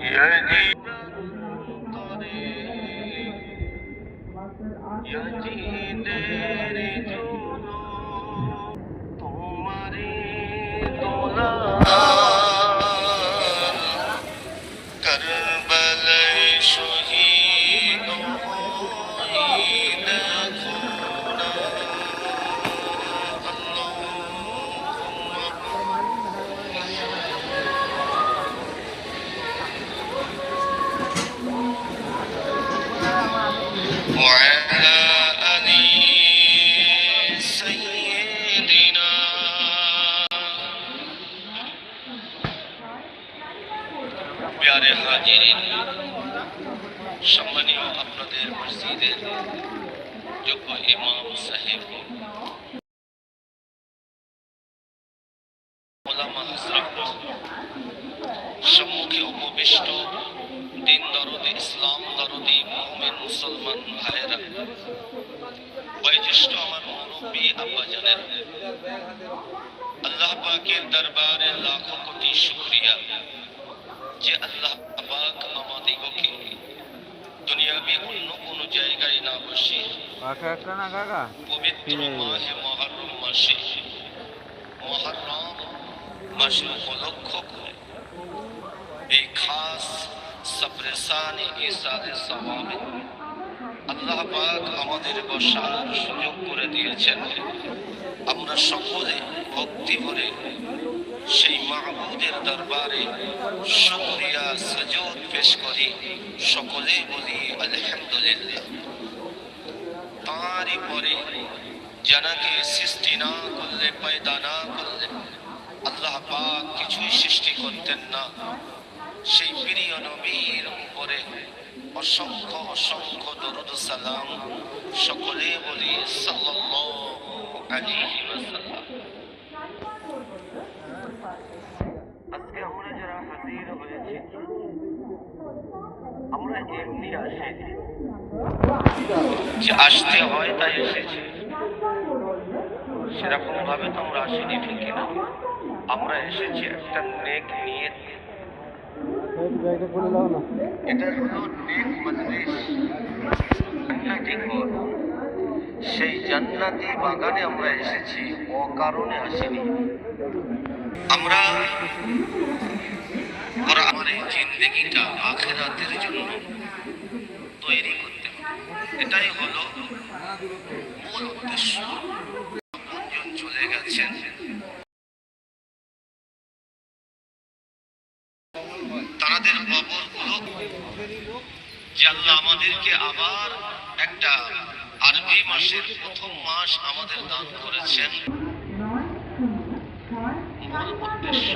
يجيب الطريق يجيب প্যারে হাজিরিন, সম্মানীয় আপনাদের মসজিদের যোগ্য ইমাম সাহেব সম্মুখে উপবিষ্ট দিন দরদি ইসলাম দরদি মোহামেন মুসলমান ভাইয়েরা বয়োজ্যেষ্ঠ আমার মুরব্বী আব্বা জানেন আল্লাহ পাকের দরবারে লাখো কোটি শুকরিয়া। যে আল্লাহ পাক আমাদিগকে দুনিয়াবি অন্য কোন জায়গায় না বসে পবিত্র। মাহে মহরম মাসে মহরম মাসে উপলক্ষ করে। এই খাস সপ্রেসানি ইসাদে সওয়াবে আল্লাহ পাক আমাদের বসার সুযোগ করে দিয়েছেন। আমরা সকলে ভক্তি ভরে সেই মাহবুদের দরবারে শুকরিয়া সজুদ পেশ করি। সকলে বলি, আলহামদুলিল্লাহ। তারই পরে জানাকে সৃষ্টি না করলে, পয়দা না করলে আল্লাহ পাক কিছুই সৃষ্টি করতেন না। সেই প্রিয় নবীর উপরে অসংখ্য অসংখ্য দরুদ সালাম সকলে বলি, সাল্লাল্লাহু আলাইহি ওয়াসাল্লাম। আমরা এমনি আসেনি আসতে হয়, তাই এসেছি। সেরকম ভাবে তো আমরা আসিনি ঠিকই না আমরা এসেছি একটা নেক নিয়ে। এটা হলো নেক মজলিস জান্নাতি ঘর। সেই জান্নাতি বাগানে আমরা এসেছি, অকারণে আসিনি। আমরা জিন্দগিটা আখেরাতের জন্য তৈরি করতে এটাই হলো মূল উদ্দেশ্য। চলে গেছেন। তাদের কবরগুলো যে আল্লাহ আমাদেরকে আবার একটা আরবি মাসের প্রথম মাস আমাদের দান করেছেন। উদ্দেশ্য।